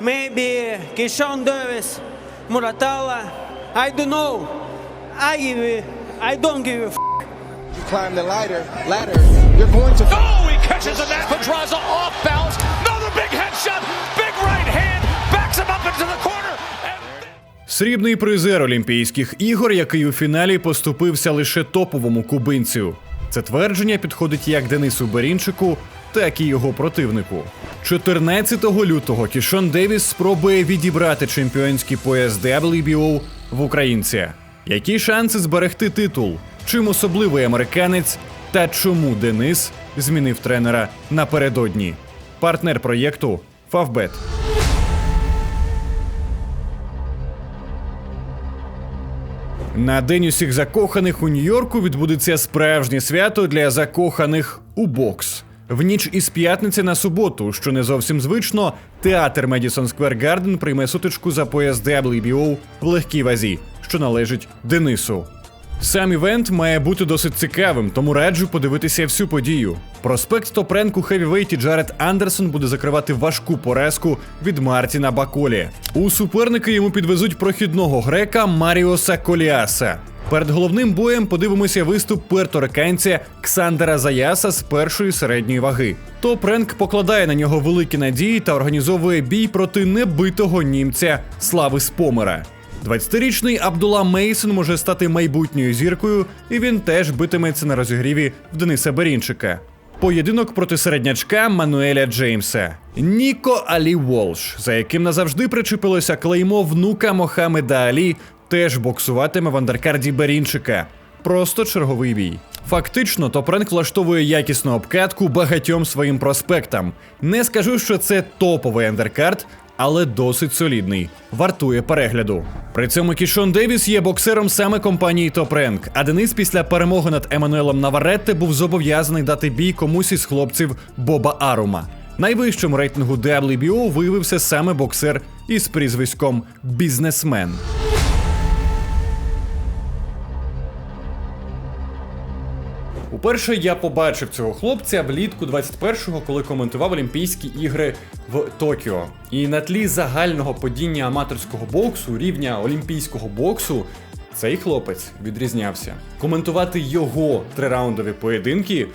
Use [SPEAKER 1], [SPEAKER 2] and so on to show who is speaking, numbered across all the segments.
[SPEAKER 1] maybe Kishon Davis, Muratala. I don't know. I give a, I don't give a f-
[SPEAKER 2] You climb the ladder, ladder, you're going to
[SPEAKER 3] Oh, he catches the net. Pedraza off balance. Another big headshot. Big right hand. Backs him up into the corner. And
[SPEAKER 4] Срібний призер Олімпійських ігор, який у фіналі поступився лише топовому кубинцю. Це твердження підходить як Денису Берінчику, так і його противнику. 14 лютого Кішон Девіс спробує відібрати чемпіонський пояс WBO в українця. Які шанси зберегти титул? Чим особливий американець? Та чому Денис змінив тренера напередодні? Партнер проєкту Фавбет. На день усіх закоханих у Нью-Йорку відбудеться справжнє свято для закоханих у бокс. В ніч із п'ятниці на суботу, що не зовсім звично, театр Медісон Сквер Гарден прийме сутичку за пояс WBO в легкій вазі, що належить Денису. Сам івент має бути досить цікавим, тому раджу подивитися всю подію. Проспект Топренку Хевівейті Джаред Андерсон буде закривати важку поразку від Мартіна Баколі. У суперники йому підвезуть прохідного грека Маріоса Коліаса. Перед головним боєм подивимося виступ перториканця Ксандера Заяса з першої середньої ваги. Топренк покладає на нього великі надії та організовує бій проти небитого німця Слави Спомера. 20-річний Абдула Мейсон може стати майбутньою зіркою, і він теж битиметься на розігріві в Дениса Берінчика. Поєдинок проти середнячка Мануеля Джеймса. Ніко Алі Волш, за яким назавжди причепилося клеймо внука Мохамеда Алі, теж боксуватиме в андеркарді Берінчика. Просто черговий бій. Фактично, Топренк влаштовує якісну обкатку багатьом своїм проспектам. Не скажу, що це топовий андеркард, але досить солідний, вартує перегляду. При цьому Кішон Девіс є боксером саме компанії Top Rank, а Денис після перемоги над Еммануелом Наваретте був зобов'язаний дати бій комусь із хлопців Боба Арума. Найвищим рейтингу WBO виявився саме боксер із прізвиськом Бізнесмен. Уперше я побачив цього хлопця влітку 21-го, коли коментував Олімпійські ігри в Токіо. І на тлі загального падіння аматорського боксу, рівня олімпійського боксу, цей хлопець відрізнявся. Коментувати його трираундові поєдинки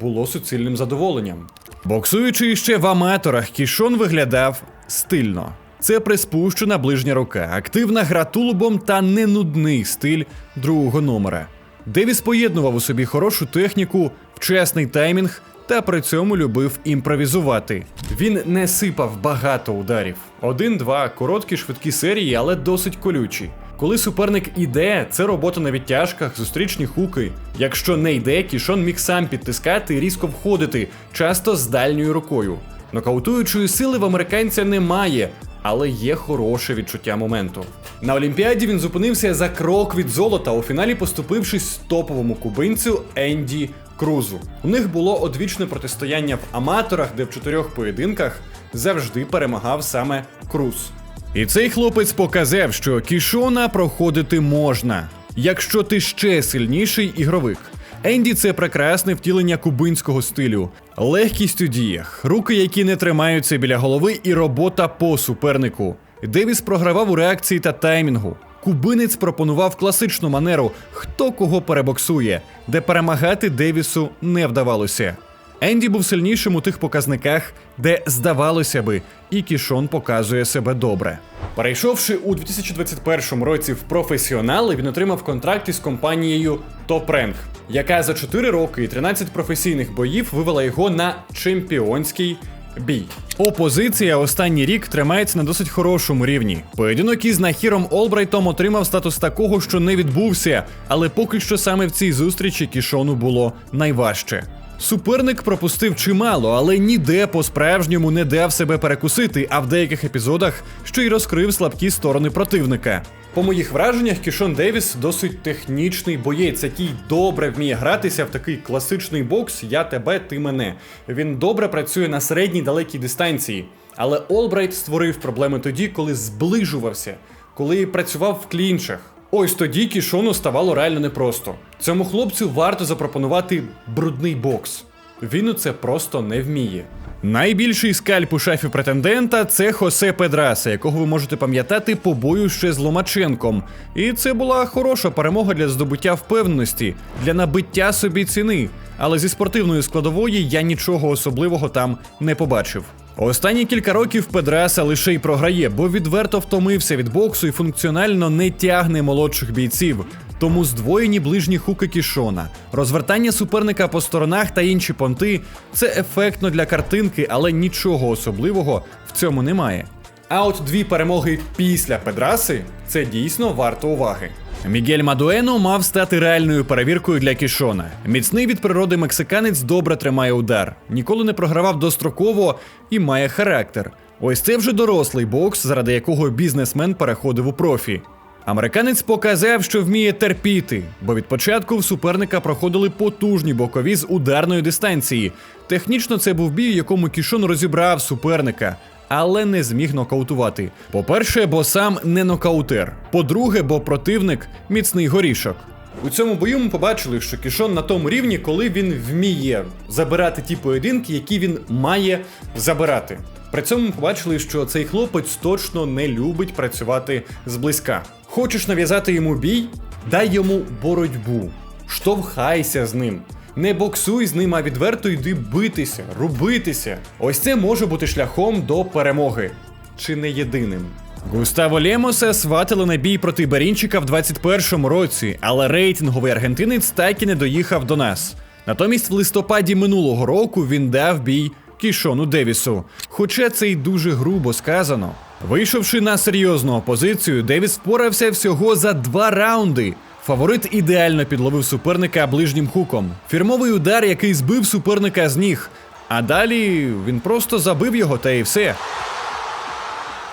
[SPEAKER 4] було суцільним задоволенням. Боксуючи ще в аматорах, кішон виглядав стильно. Це приспущена ближня рука, активна гра тулубом та ненудний стиль другого номера. Девіс поєднував у собі хорошу техніку, вчасний таймінг та при цьому любив імпровізувати. Він не сипав багато ударів. Один-два короткі швидкі серії, але досить колючі. Коли суперник іде, це робота на відтяжках, зустрічні хуки. Якщо не йде, кішон міг сам підтискати і різко входити, часто з дальньою рукою. Нокаутуючої сили в американця немає, але є хороше відчуття моменту. На Олімпіаді він зупинився за крок від золота, у фіналі поступившись топовому кубинцю Енді Крузу. У них було одвічне протистояння в аматорах, де в чотирьох поєдинках завжди перемагав саме Круз. І цей хлопець показав, що кішона проходити можна, якщо ти ще сильніший ігровик. Енді це прекрасне втілення кубинського стилю, легкість у діях, руки, які не тримаються біля голови, і робота по супернику. Девіс програвав у реакції та таймінгу. Кубинець пропонував класичну манеру, хто кого перебоксує, де перемагати Девісу не вдавалося. Енді був сильнішим у тих показниках, де здавалося би, і Кішон показує себе добре. Перейшовши у 2021 році в професіонали, він отримав контракт із компанією Rank, яка за 4 роки і 13 професійних боїв вивела його на чемпіонський бій. Опозиція останній рік тримається на досить хорошому рівні. Поєдинок із Нахіром Олбрайтом отримав статус такого, що не відбувся, але поки що саме в цій зустрічі кішону було найважче. Суперник пропустив чимало, але ніде по-справжньому не дав себе перекусити, а в деяких епізодах ще й розкрив слабкі сторони противника. По моїх враженнях, Кішон Девіс досить технічний боєць, який добре вміє гратися в такий класичний бокс Я тебе, ти мене. Він добре працює на середній далекій дистанції. Але Олбрайт створив проблеми тоді, коли зближувався, коли працював в клінчах. Ось тоді кішону ставало реально непросто. Цьому хлопцю варто запропонувати брудний бокс. Він у це просто не вміє. Найбільший скальп у шафі претендента це Хосе Педраса, якого ви можете пам'ятати по бою ще з Ломаченком. І це була хороша перемога для здобуття впевненості, для набиття собі ціни. Але зі спортивної складової я нічого особливого там не побачив. Останні кілька років Педраса лише й програє, бо відверто втомився від боксу і функціонально не тягне молодших бійців. Тому здвоєні ближні хуки кішона, розвертання суперника по сторонах та інші понти це ефектно для картинки, але нічого особливого в цьому немає. А от дві перемоги після Педраси це дійсно варто уваги. Мігель Мадуено мав стати реальною перевіркою для Кішона. Міцний від природи мексиканець добре тримає удар, ніколи не програвав достроково і має характер. Ось це вже дорослий бокс, заради якого бізнесмен переходив у профі. Американець показав, що вміє терпіти, бо від початку в суперника проходили потужні бокові з ударної дистанції. Технічно це був бій, якому Кішон розібрав суперника, але не зміг нокаутувати. По-перше, бо сам не нокаутер. По-друге, бо противник міцний горішок. У цьому бою ми побачили, що Кішон на тому рівні, коли він вміє забирати ті поєдинки, які він має забирати. При цьому ми побачили, що цей хлопець точно не любить працювати зблизька. Хочеш нав'язати йому бій? Дай йому боротьбу, штовхайся з ним. Не боксуй з ним, а відверто йди битися, рубитися. Ось це може бути шляхом до перемоги. Чи не єдиним. Густаво Лемоса сватили на бій проти Барінчика в 21-му році, але рейтинговий аргентинець так і не доїхав до нас. Натомість в листопаді минулого року він дав бій Кішону Девісу. Хоча це й дуже грубо сказано. Вийшовши на серйозну опозицію, Девіс впорався всього за два раунди. Фаворит ідеально підловив суперника ближнім хуком. Фірмовий удар, який збив суперника з ніг. А далі він просто забив його та і все.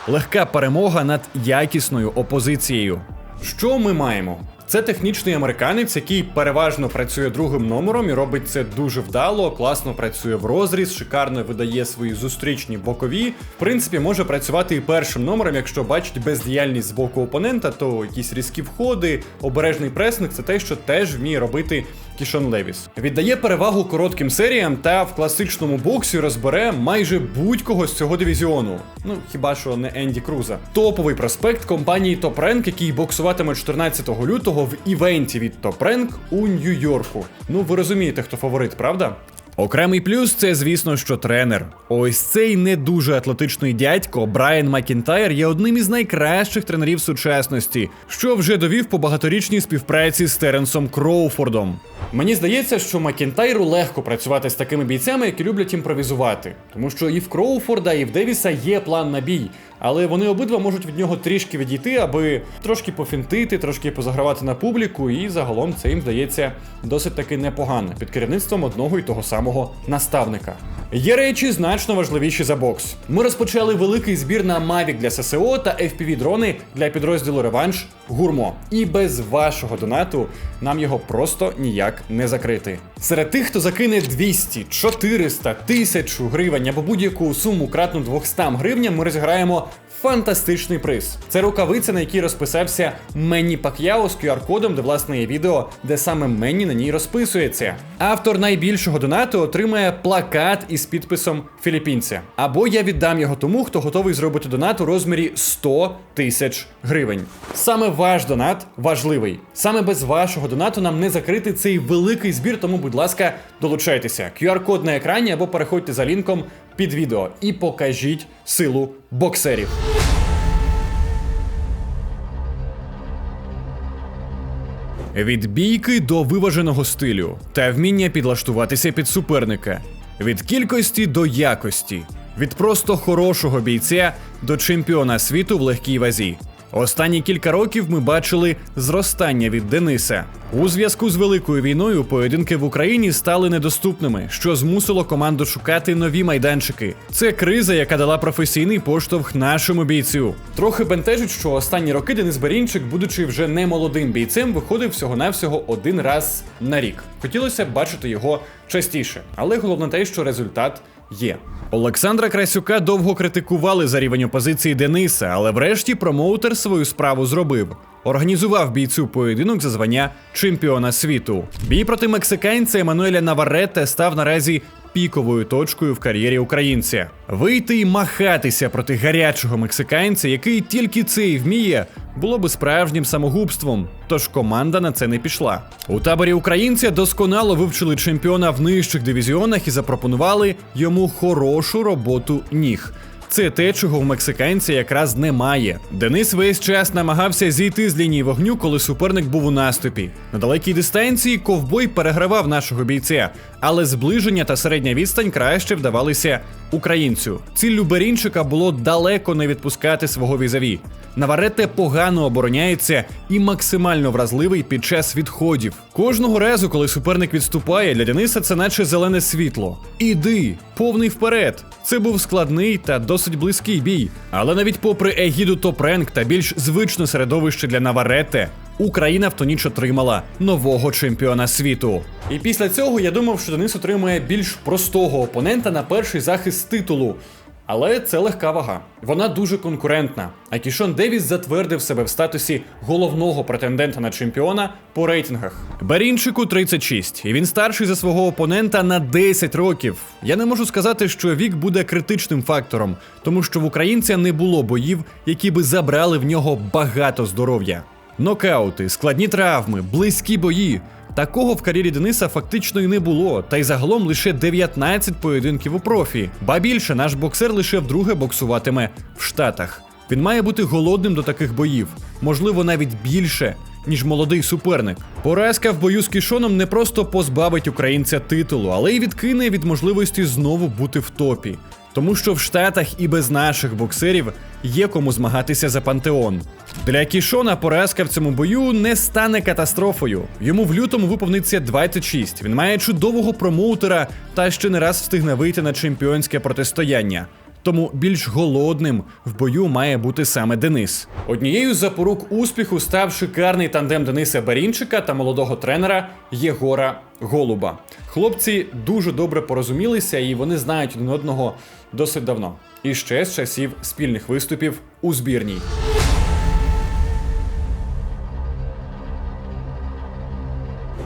[SPEAKER 4] Легка перемога над якісною опозицією. Що ми маємо? Це технічний американець, який переважно працює другим номером і робить це дуже вдало, класно працює в розріз, шикарно видає свої зустрічні бокові. В принципі, може працювати і першим номером, якщо бачить бездіяльність з боку опонента, то якісь різкі входи, обережний пресник це те, що теж вміє робити Кішон Левіс. Віддає перевагу коротким серіям та в класичному боксі розбере майже будь-кого з цього дивізіону. Ну хіба що не Енді Круза. Топовий проспект компанії Rank, який боксуватиме 14 лютого в івенті від Rank у Нью-Йорку. Ну ви розумієте, хто фаворит, правда? Окремий плюс це, звісно, що тренер. Ось цей не дуже атлетичний дядько Брайан Макінтайр є одним із найкращих тренерів сучасності, що вже довів по багаторічній співпраці з Теренсом Кроуфордом. Мені здається, що Макінтайру легко працювати з такими бійцями, які люблять імпровізувати, тому що і в Кроуфорда, і в Девіса є план на бій. Але вони обидва можуть від нього трішки відійти, аби трошки пофінтити, трошки позагравати на публіку, і загалом це їм здається досить таки непогано під керівництвом одного і того самого наставника. Є речі значно важливіші за бокс. Ми розпочали великий збір на Mavic для ССО та FPV дрони для підрозділу Реванш Гурмо. І без вашого донату нам його просто ніяк не закрити. Серед тих, хто закине 200, 400, 1000 гривень або будь-яку суму кратну 200 гривням, ми розіграємо фантастичний приз. Це рукавиця, на якій розписався Менні Пак'яо з QR-кодом, де власне є відео, де саме Менні на ній розписується. Автор найбільшого донату отримає плакат із підписом філіппінця. Або я віддам його тому, хто готовий зробити донат у розмірі 100 тисяч гривень. Саме ваш донат важливий. Саме без вашого донату нам не закрити цей великий збір, тому, будь ласка, долучайтеся. QR-код на екрані або переходьте за лінком під відео і покажіть силу боксерів. Від бійки до виваженого стилю та вміння підлаштуватися під суперника, від кількості до якості, від просто хорошого бійця до чемпіона світу в легкій вазі. Останні кілька років ми бачили зростання від Дениса. У зв'язку з великою війною поєдинки в Україні стали недоступними, що змусило команду шукати нові майданчики. Це криза, яка дала професійний поштовх нашому бійцю. Трохи бентежить, що останні роки Денис Берінчик, будучи вже не молодим бійцем, виходив всього-навсього один раз на рік. Хотілося б бачити його частіше, але головне те, що результат є. Олександра Красюка довго критикували за рівень опозиції Дениса, але врешті промоутер свою справу зробив. Організував бійцю поєдинок за звання чемпіона світу. Бій проти мексиканця Еммануеля Наварете став наразі піковою точкою в кар'єрі українця. Вийти і махатися проти гарячого мексиканця, який тільки це і вміє, було би справжнім самогубством. Тож команда на це не пішла. У таборі українця досконало вивчили чемпіона в нижчих дивізіонах і запропонували йому хорошу роботу ніг. Це те, чого в мексиканця якраз немає. Денис весь час намагався зійти з лінії вогню, коли суперник був у наступі. На далекій дистанції ковбой перегравав нашого бійця, але зближення та середня відстань краще вдавалися українцю. Ціллю Берінчика було далеко не відпускати свого візаві. Наварете погано обороняється і максимально вразливий під час відходів. Кожного разу, коли суперник відступає, для Дениса це наче зелене світло. Іди, повний вперед. Це був складний та досить близький бій. Але навіть попри егіду топ-ренк та більш звичне середовище для Наварете, Україна в ту ніч отримала нового чемпіона світу. І після цього я думав, що Денис отримає більш простого опонента на перший захист титулу. Але це легка вага. Вона дуже конкурентна. А Кішон Девіс затвердив себе в статусі головного претендента на чемпіона по рейтингах. Барінчику 36, і він старший за свого опонента на 10 років. Я не можу сказати, що вік буде критичним фактором, тому що в українця не було боїв, які би забрали в нього багато здоров'я. Нокаути, складні травми, близькі бої. Такого в кар'єрі Дениса фактично і не було, та й загалом лише 19 поєдинків у профі. Ба більше наш боксер лише вдруге боксуватиме в Штатах. Він має бути голодним до таких боїв, можливо, навіть більше, ніж молодий суперник. Поразка в бою з кішоном не просто позбавить українця титулу, але й відкине від можливості знову бути в топі. Тому що в Штатах і без наших боксерів є кому змагатися за пантеон. Для Кішона поразка в цьому бою не стане катастрофою. Йому в лютому виповниться 26. Він має чудового промоутера та ще не раз встигне вийти на чемпіонське протистояння. Тому більш голодним в бою має бути саме Денис. Однією з запорук успіху став шикарний тандем Дениса Барінчика та молодого тренера Єгора Голуба. Хлопці дуже добре порозумілися і вони знають один одного досить давно. І ще з часів спільних виступів у збірній.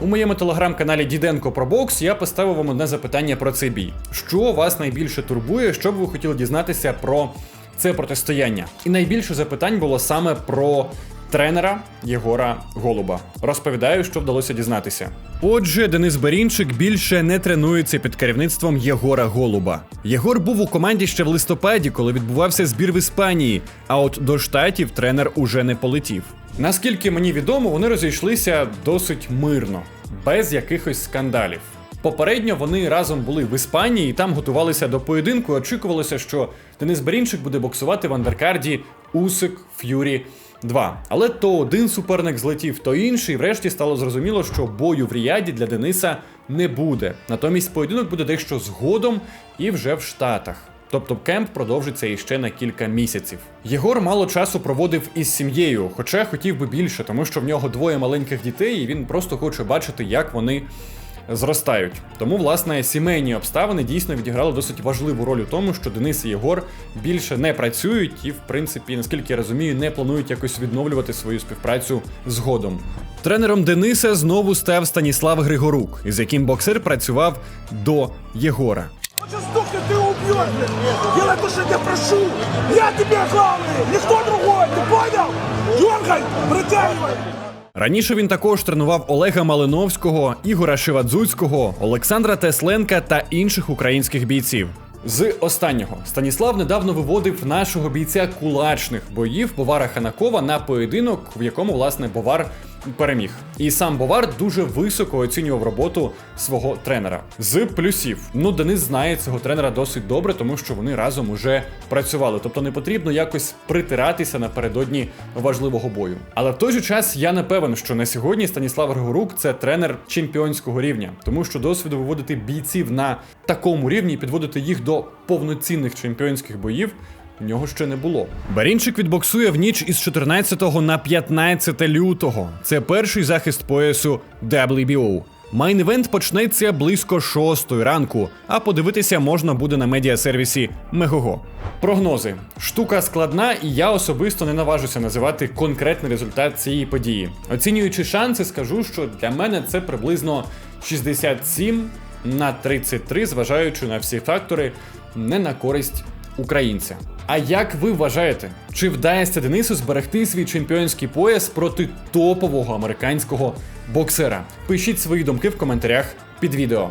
[SPEAKER 4] У моєму телеграм-каналі Діденко про бокс я поставив вам одне запитання про цей бій. Що вас найбільше турбує, що б ви хотіли дізнатися про це протистояння? І найбільше запитань було саме про тренера Єгора Голуба. Розповідаю, що вдалося дізнатися. Отже, Денис Берінчик більше не тренується під керівництвом Єгора Голуба. Єгор був у команді ще в листопаді, коли відбувався збір в Іспанії. А от до штатів тренер уже не полетів. Наскільки мені відомо, вони розійшлися досить мирно, без якихось скандалів. Попередньо вони разом були в Іспанії і там готувалися до поєдинку. Очікувалося, що Денис Берінчик буде боксувати в андеркарді Усик Ф'юрі 2. Але то один суперник злетів, то інший. і Врешті стало зрозуміло, що бою в Ріаді для Дениса не буде. Натомість поєдинок буде дещо згодом і вже в Штатах. Тобто кемп продовжиться іще на кілька місяців. Єгор мало часу проводив із сім'єю, хоча хотів би більше, тому що в нього двоє маленьких дітей, і він просто хоче бачити, як вони зростають. Тому, власне, сімейні обставини дійсно відіграли досить важливу роль у тому, що Денис і Єгор більше не працюють і, в принципі, наскільки я розумію, не планують якось відновлювати свою співпрацю згодом. Тренером Дениса знову став Станіслав Григорук, із яким боксер працював до Єгора
[SPEAKER 5] Сейчас сдохнет, ты убьешь, блин. Делай то, что я тебя прошу. Я тебе главный, никто другой, ты понял? Дергай, протягивай.
[SPEAKER 4] Раніше він також тренував Олега Малиновського, Ігора Шивадзуцького, Олександра Тесленка та інших українських бійців. З останнього Станіслав недавно виводив нашого бійця кулачних боїв Бовара Ханакова на поєдинок, в якому власне Бовар переміг. І сам Бовар дуже високо оцінював роботу свого тренера. З плюсів, ну Денис знає цього тренера досить добре, тому що вони разом уже працювали. Тобто не потрібно якось притиратися напередодні важливого бою. Але в той же час я не певен, що на сьогодні Станіслав Григорук це тренер чемпіонського рівня, тому що досвіду виводити бійців на такому рівні, і підводити їх до повноцінних чемпіонських боїв. У нього ще не було. Барінчик відбоксує в ніч із 14 на 15 лютого. Це перший захист поясу WBO. Майн-івент почнеться близько 6 ранку, а подивитися можна буде на медіасервісі Мегого. Прогнози. Штука складна, і я особисто не наважуся називати конкретний результат цієї події. Оцінюючи шанси, скажу, що для мене це приблизно 67 на 33, зважаючи на всі фактори, не на користь українця. А як ви вважаєте, чи вдається Денису зберегти свій чемпіонський пояс проти топового американського боксера? Пишіть свої думки в коментарях під відео.